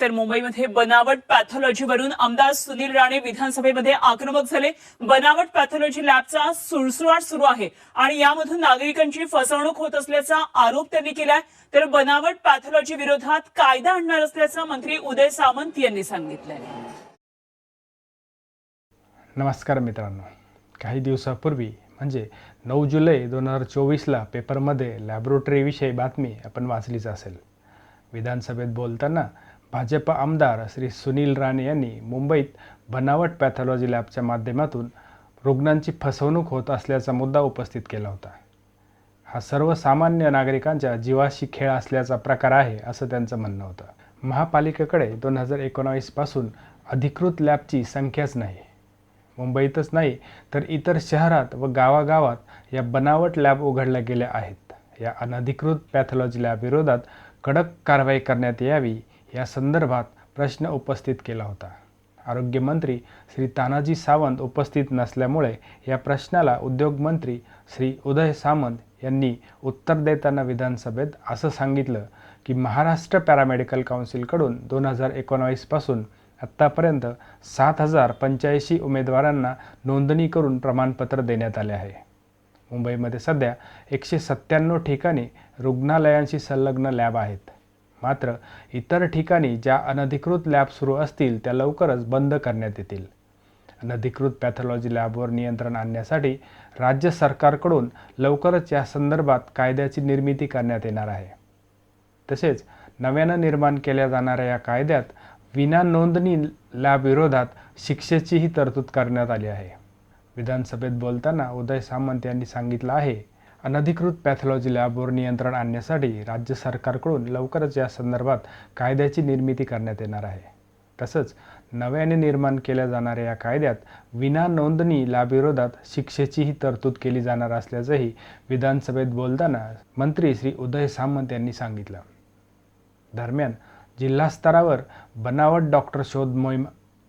तर मुंबईमध्ये बनावट पॅथॉलॉजीवरून आमदार सुनील राणे विधानसभेमध्ये आक्रमक झाले. बनावट पॅथॉलॉजी लॅबचा सुळसुळाट सुरू आहे आणि यामधून नागरिकांची फसवणूक होत असल्याचा आरोप त्यांनी केलाय. तर बनावट पॅथॉलॉजी विरोधात कायदा आणणार असल्याचं मंत्री उदय सामंत यांनी सांगितलंय. नमस्कार मित्रांनो. काही दिवसापूर्वी म्हणजे नऊ जुलै दोन हजार चोवीसला पेपरमध्ये लॅबोरेटरीविषयी बातमी आपण वाचलीच असेल. विधानसभेत बोलताना भाजप आमदार श्री सुनील राणे यांनी मुंबईत बनावट पॅथॉलॉजी लॅबच्या माध्यमातून रुग्णांची फसवणूक होत असल्याचा मुद्दा उपस्थित केला होता. हा सर्वसामान्य नागरिकांच्या जीवाशी खेळ असल्याचा प्रकार आहे असं त्यांचं म्हणणं होतं. महापालिकेकडे दोन हजार एकोणावीसपासून अधिकृत लॅबची संख्याच नाही. मुंबईतच नाही तर इतर शहरात व गावागावात या बनावट लॅब उघडल्या गेल्या आहेत. या अनधिकृत पॅथॉलॉजी लॅबविरोधात कडक कारवाई करण्यात यावी या संदर्भात प्रश्न उपस्थित केला होता. आरोग्यमंत्री श्री तानाजी सावंत उपस्थित नसल्यामुळे या प्रश्नाला उद्योगमंत्री श्री उदय सामंत यांनी उत्तर देताना विधानसभेत असं सांगितलं की महाराष्ट्र पॅरामेडिकल काउन्सिलकडून दोन हजार एकोणावीसपासून आत्तापर्यंत सात हजार पंच्याऐंशी उमेदवारांना नोंदणी करून प्रमाणपत्र देण्यात आले आहे. मुंबईमध्ये सध्या एकशे सत्त्याण्णव ठिकाणी रुग्णालयांशी संलग्न लॅब आहेत. मात्र इतर ठिकाणी ज्या अनधिकृत लॅब सुरू असतील त्या लवकरच बंद करण्यात येतील. अनधिकृत पॅथॉलॉजी लॅबवर नियंत्रण आणण्यासाठी राज्य सरकारकडून लवकरच या संदर्भात कायद्याची निर्मिती करण्यात येणार आहे. तसेच नव्यानं निर्माण केल्या जाणाऱ्या या कायद्यात विना नोंदणी लॅबविरोधात शिक्षेचीही तरतूद करण्यात आली आहे. विधानसभेत बोलताना उदय सामंत यांनी सांगितलं आहे अनधिकृत पॅथॉलॉजी लॅबवर नियंत्रण आणण्यासाठी राज्य सरकारकडून लवकरच या संदर्भात कायद्याची निर्मिती करण्यात येणार आहे. तसंच नव्याने निर्माण केल्या जाणाऱ्या या कायद्यात विना नोंदणी लॅबविरोधात शिक्षेचीही तरतूद केली जाणार असल्याचंही विधानसभेत बोलताना मंत्री श्री उदय सामंत यांनी सांगितलं. दरम्यान जिल्हा स्तरावर बनावट डॉक्टर शोध मोहीम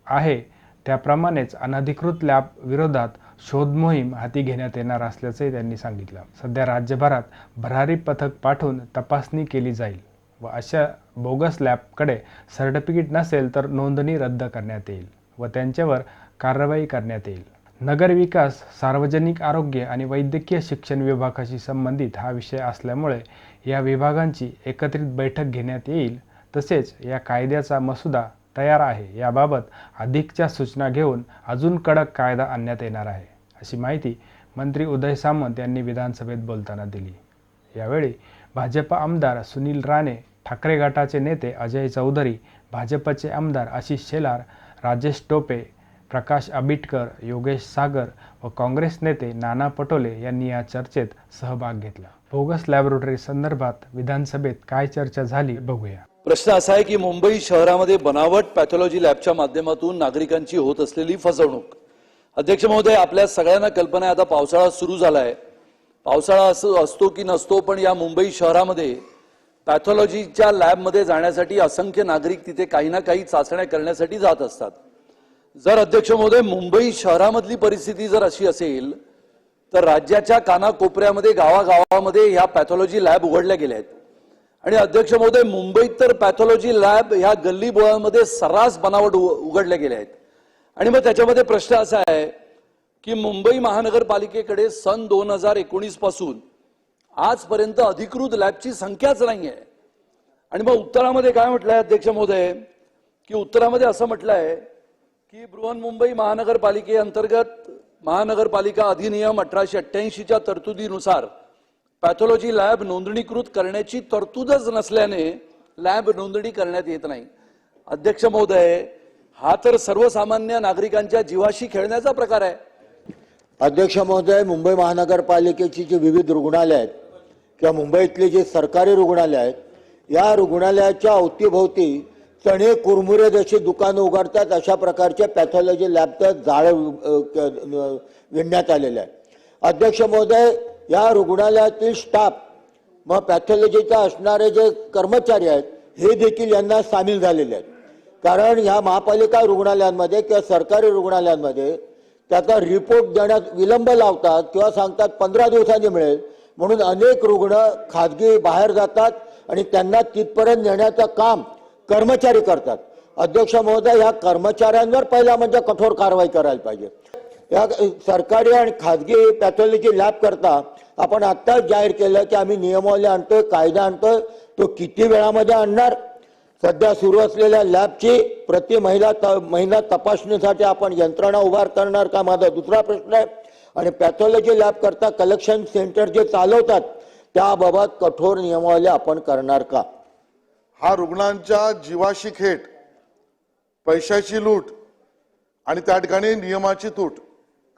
आहे. त्याप्रमाणेच अनधिकृत लॅब विरोधात शोध मोहीम हाती घेण्यात येणार असल्याचंही त्यांनी सांगितलं. सध्या राज्यभरात भरारी पथक पाठवून तपासणी केली जाईल व अशा बोगस लॅबकडे सर्टिफिकेट नसेल तर नोंदणी रद्द करण्यात येईल व त्यांच्यावर कारवाई करण्यात येईल. नगरविकास सार्वजनिक आरोग्य आणि वैद्यकीय शिक्षण विभागाशी संबंधित हा विषय असल्यामुळे या विभागांची एकत्रित बैठक घेण्यात येईल. तसेच या कायद्याचा मसुदा तयार आहे याबाबत अधिकच्या सूचना घेऊन अजून कडक कायदा आणण्यात येणार आहे अशी माहिती मंत्री उदय सामंत यांनी विधानसभेत बोलताना दिली. यावेळी भाजप आमदार सुनील राणे ठाकरे गटाचे नेते अजय चौधरी भाजपचे आमदार आशिष शेलार राजेश टोपे प्रकाश आबिटकर योगेश सागर व काँग्रेस नेते नाना पटोले यांनी या चर्चेत सहभाग घेतला. बोगस लॅबोरेटरी संदर्भात विधानसभेत काय चर्चा झाली बघूया. प्रश्न असा आहे की मुंबई शहरामध्ये बनावट पॅथॉलॉजी लॅबच्या माध्यमातून नागरिकांची होत असलेली फसवणूक. अध्यक्ष महोदय आपल्या सगळ्यांना कल्पना आहे आता पावसाळा सुरू झाला आहे पावसाळा असं असतो की नसतो पण या मुंबई शहरामध्ये पॅथॉलॉजीच्या लॅबमध्ये जाण्यासाठी असंख्य नागरिक तिथे काही ना काही चाचण्या करण्यासाठी जात असतात. जर अध्यक्ष महोदय मुंबई शहरामधली परिस्थिती जर अशी असेल तर राज्याच्या कानाकोपऱ्यामध्ये गावागावामध्ये ह्या पॅथॉलॉजी लॅब उघडल्या गेल्या आहेत. आणि अध्यक्ष महोदय मुंबईत तर पॅथॉलॉजी लॅब ह्या गल्ली बोळांमध्ये सर्रास बनावट उ- उघडल्या गेल्या आहेत. आणि मग त्याच्यामध्ये प्रश्न असा आहे की मुंबई महानगरपालिकेकडे सन दोन हजार एकोणीसपासून आजपर्यंत अधिकृत लॅबची संख्याच नाही आहे आणि मग उत्तरामध्ये काय म्हटलंय अध्यक्ष महोदय? की उत्तरामध्ये असं म्हटलंय की बृहन्मुंबई महानगरपालिकेअंतर्गत महानगरपालिका अधिनियम अठराशे अठ्ठ्याऐंशीच्या तरतुदीनुसार पॅथॉलॉजी लॅब नोंदणीकृत करण्याची तरतूदच नसल्याने लॅब नोंदणी करण्यात येत नाही. अध्यक्ष महोदय हा तर सर्वसामान्य नागरिकांच्या जीवाशी खेळण्याचा प्रकार आहे. अध्यक्ष महोदय मुंबई महानगरपालिकेची जी विविध रुग्णालय आहेत किंवा मुंबईतली जी सरकारी रुग्णालय आहेत या रुग्णालयाच्या अवतीभोवती चणे कुरमुरे जशी दुकानं उघडतात अशा प्रकारच्या पॅथॉलॉजी लॅबचं जाळं जाळ विणण्यात आलेलं आहे अध्यक्ष महोदय या रुग्णालयातील स्टाफ मग पॅथॉलॉजीचा असणारे जे कर्मचारी आहेत हे देखील यांना सामील झालेले आहेत. कारण ह्या महापालिका रुग्णालयांमध्ये किंवा सरकारी रुग्णालयांमध्ये त्याचा रिपोर्ट देण्यात विलंब लावतात किंवा सांगतात पंधरा दिवसांनी मिळेल. म्हणून अनेक रुग्ण खाजगी बाहेर जातात आणि त्यांना तिथपर्यंत नेण्याचं काम कर्मचारी करतात. अध्यक्ष महोदय ह्या कर्मचाऱ्यांवर पहिला म्हणजे कठोर कारवाई करायला पाहिजे. या सरकारी आणि खाजगी पॅथॉलॉजी लॅब करता आपण आत्ताच जाहीर केलं की आम्ही नियमावली आणतोय कायदा आणतोय तो किती वेळामध्ये आणणार? सध्या सुरू असलेल्या लॅबची प्रति महिला त महिना तपासणीसाठी आपण यंत्रणा उभार करणार का माझा दुसरा प्रश्न आहे. आणि पॅथॉलॉजी लॅब करता कलेक्शन सेंटर जे चालवतात त्याबाबत कठोर नियमावली आपण करणार का? हा रुग्णांच्या जीवाशी खेट पैशाची लूट आणि त्या ठिकाणी नियमाची तूट.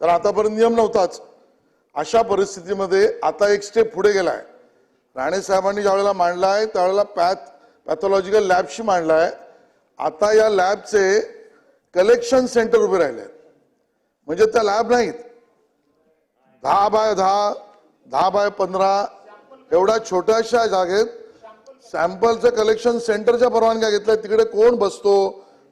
कारण आतापर्यंत नियम नव्हताच. अशा परिस्थितीमध्ये आता एक स्टेप पुढे गेलाय. राणे साहेबांनी ज्यावेळेला मांडला आहे त्यावेळेला पॅथ पॅथॉलॉजिकल लॅबशी मांडला आहे आता या लॅबचे कलेक्शन सेंटर उभे राहिले आहेत. म्हणजे त्या लॅब नाहीत. दहा बाय दहा दहा बाय पंधरा एवढ्या छोट्याशा जागेत सॅम्पलचं कलेक्शन सेंटरच्या परवानग्या घेतल्या. तिकडे कोण बसतो?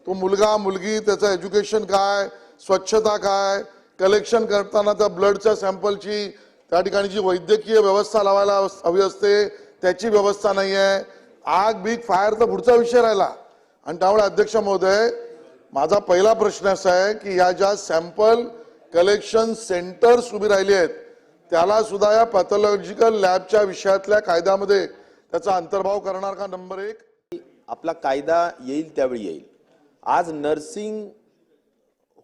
तो मुलगा मुलगी त्याचं एज्युकेशन काय? स्वच्छता काय? कलेक्शन करताना त्या ब्लडच्या सॅम्पलची त्या ठिकाणी जी वैद्यकीय व्यवस्था लावायला हवी असते त्याची व्यवस्था नाही आहे. आग बीग फायर तर पुढचा विषय राहिला. आणि त्यामुळे अध्यक्ष महोदय माझा पहिला प्रश्न असा आहे की या ज्या सॅम्पल कलेक्शन सेंटर्स उभी राहिली आहेत त्याला सुद्धा या पॅथॉलॉजिकल लॅबच्या विषयातल्या कायद्यामध्ये त्याचा अंतर्भाव करणार का? नंबर एक. आपला कायदा येईल त्यावेळी येईल. आज नर्सिंग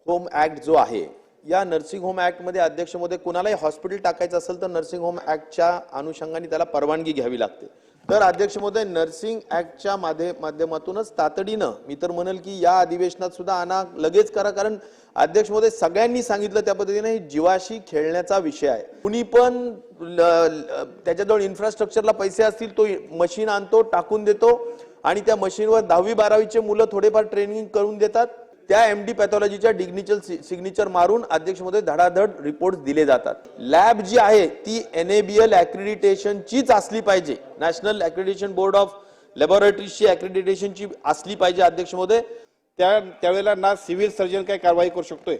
होम ऍक्ट जो आहे या नर्सिंग होम ॲक्टमध्ये अध्यक्षमध्ये कुणालाही हॉस्पिटल टाकायचं असेल तर नर्सिंग होम ॲक्टच्या अनुषंगाने त्याला परवानगी घ्यावी लागते. तर अध्यक्ष महोदय नर्सिंग ऍक्टच्या माध्ये माध्यमातूनच तातडीनं मी तर म्हणेल की या अधिवेशनात सुद्धा आणा लगेच करा कारण अध्यक्ष महोदय सगळ्यांनी सांगितलं त्या पद्धतीने हे जीवाशी खेळण्याचा विषय आहे. कुणी पण ल- त्याच्याजवळ इन्फ्रास्ट्रक्चरला पैसे असतील तो मशीन आणतो टाकून देतो. आणि त्या मशीनवर दहावी बारावीचे मुलं थोडेफार ट्रेनिंग करून देतात. त्या एम डी पॅथॉलॉजीच्या डिग्निचर सिग्नेचर मारून अध्यक्षमध्ये धडाधड रिपोर्ट दिले जातात. लॅब जी आहे ती एनएबीएल अक्रिडिटेशनचीच असली पाहिजे. नॅशनल अक्रिडिटेशन बोर्ड ऑफ लॅबोरेटरीजची अक्रिडिटेशनची असली पाहिजे अध्यक्षमध्ये. त्या त्यावेळेला ना सिव्हिल सर्जन काय कारवाई करू शकतोय?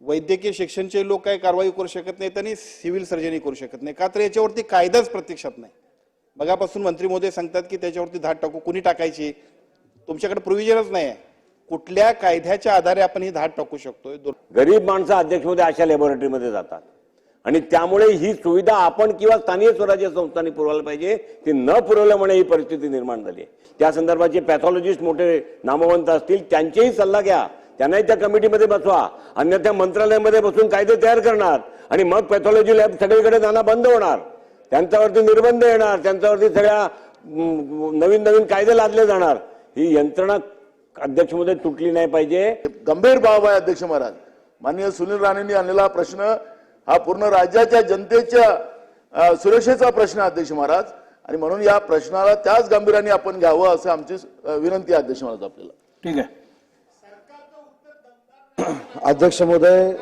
वैद्यकीय शिक्षणचे लोक काही कारवाई करू शकत नाहीत आणि सिव्हिल सर्जनही करू शकत नाही का तर याच्यावरती कायदाच प्रत्यक्षात नाही. मगापासून मंत्री मोदी सांगतात की त्याच्यावरती धाड टाकू कुणी टाकायची? तुमच्याकडे प्रोव्हिजनच नाही आहे. कुठल्या कायद्याच्या आधारे आपण ही धाड टाकू शकतोय? गरीब माणसं अध्यक्षमध्ये अशा लॅबोरेटरीमध्ये जातात. आणि त्यामुळे ही सुविधा आपण किंवा स्थानिक स्वराज्य संस्थांनी पुरवायला पाहिजे. ती न पुरवल्यामुळे ही परिस्थिती निर्माण झाली आहे. त्या संदर्भाचे पॅथॉलॉजिस्ट मोठे नामवंत असतील त्यांचेही सल्ला घ्या. त्यांनाही त्या कमिटीमध्ये बसवा. अन्यथा मंत्रालयामध्ये बसून कायदे तयार करणार. आणि मग पॅथॉलॉजी लॅब सगळीकडे जाणं बंद होणार. त्यांच्यावरती निर्बंध येणार. त्यांच्यावरती सगळ्या नवीन नवीन कायदे लादले जाणार. ही यंत्रणा अध्यक्षमध्ये तुटली नाही पाहिजे. गंभीर बाब आहे अध्यक्ष महाराज. माननीय सुनील राणेंनी आणलेला प्रश्न हा पूर्ण राज्याच्या जनतेच्या सुरक्षेचा प्रश्न अध्यक्ष महाराज. आणि म्हणून या प्रश्नाला त्याच गांभीर्याने आपण घ्यावं असं आमची विनंती आहे अध्यक्ष महाराज आपल्याला. ठीक आहे. अध्यक्ष महोदय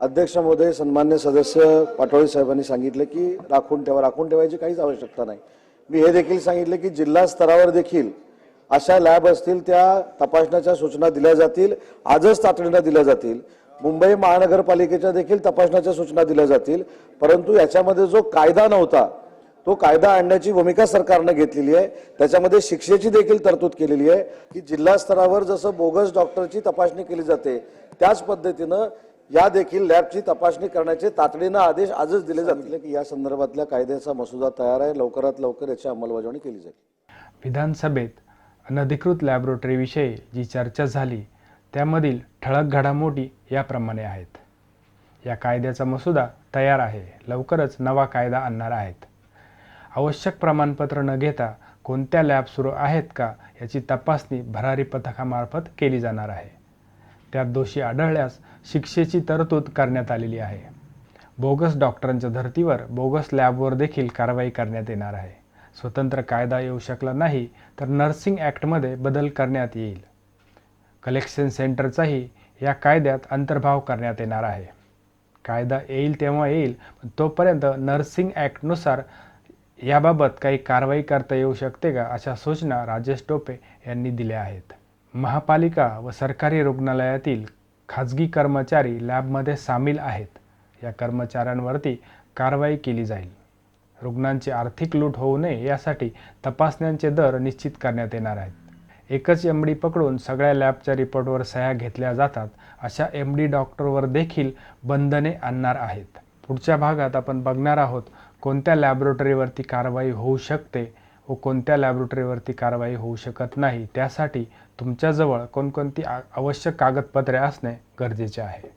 अध्यक्ष महोदय सन्मान्य सदस्य पाटोळे साहेबांनी सांगितलं की राखून ठेवा राखून ठेवायची काहीच आवश्यकता नाही. मी हे देखील सांगितलं की जिल्हा स्तरावर देखील अशा लॅब असतील त्या तपासण्याच्या सूचना दिल्या जातील आजच तातडीनं दिल्या जातील. मुंबई महानगरपालिकेच्या देखील तपासण्याच्या सूचना दिल्या जातील परंतु याच्यामध्ये जो कायदा नव्हता तो कायदा आणण्याची भूमिका सरकारनं घेतलेली आहे. त्याच्यामध्ये शिक्षेची देखील तरतूद केलेली आहे की जिल्हा स्तरावर जसं बोगस डॉक्टरची तपासणी केली जाते त्याच पद्धतीनं या देखील लॅबची तपासणी करण्याचे तातडीनं आदेश आजच दिले जातील. की या संदर्भातल्या कायद्याचा मसुदा तयार आहे लवकरात लवकर याची अंमलबजावणी केली जाईल. विधानसभेत अनधिकृत लॅबोरेटरीविषयी जी चर्चा झाली त्यामधील ठळक घडामोडी याप्रमाणे आहेत. या कायद्याचा मसुदा तयार आहे. लवकरच नवा कायदा आणणार आहेत. आवश्यक प्रमाणपत्र न घेता कोणत्या लॅब सुरू आहेत का याची तपासणी भरारी पथकामार्फत केली जाणार आहे. त्यात दोषी आढळल्यास शिक्षेची तरतूद करण्यात आलेली आहे. बोगस डॉक्टरांच्या धर्तीवर बोगस लॅबवर देखील कारवाई करण्यात येणार आहे. स्वतंत्र कायदा येऊ शकला नाही तर नर्सिंग ॲक्टमध्ये बदल करण्यात येईल. कलेक्शन सेंटरचाही या कायद्यात अंतर्भाव करण्यात येणार आहे. कायदा येईल तेव्हा येईल पण तोपर्यंत नर्सिंग ॲक्टनुसार याबाबत काही कारवाई करता येऊ शकते का अशा सूचना राजेश टोपे यांनी दिल्या आहेत. महापालिका व सरकारी रुग्णालयातील खाजगी कर्मचारी लॅबमध्ये सामील आहेत. या कर्मचाऱ्यांवरती कारवाई केली जाईल. रुग्णांची आर्थिक लूट होऊ नये यासाठी तपासण्यांचे दर निश्चित करण्यात येणार आहेत. एकच एम डी पकडून सगळ्या लॅबच्या रिपोर्टवर सह्या घेतल्या जातात अशा एम डी डॉक्टरवर देखील बंधने आणणार आहेत. पुढच्या भागात आपण बघणार आहोत कोणत्या लॅबोरेटरीवरती कारवाई होऊ शकते व कोणत्या लॅबोरेटरीवरती कारवाई होऊ शकत नाही त्यासाठी तुमच्याजवळ कोणकोणती आवश्यक कागदपत्रे असणे गरजेचे आहे.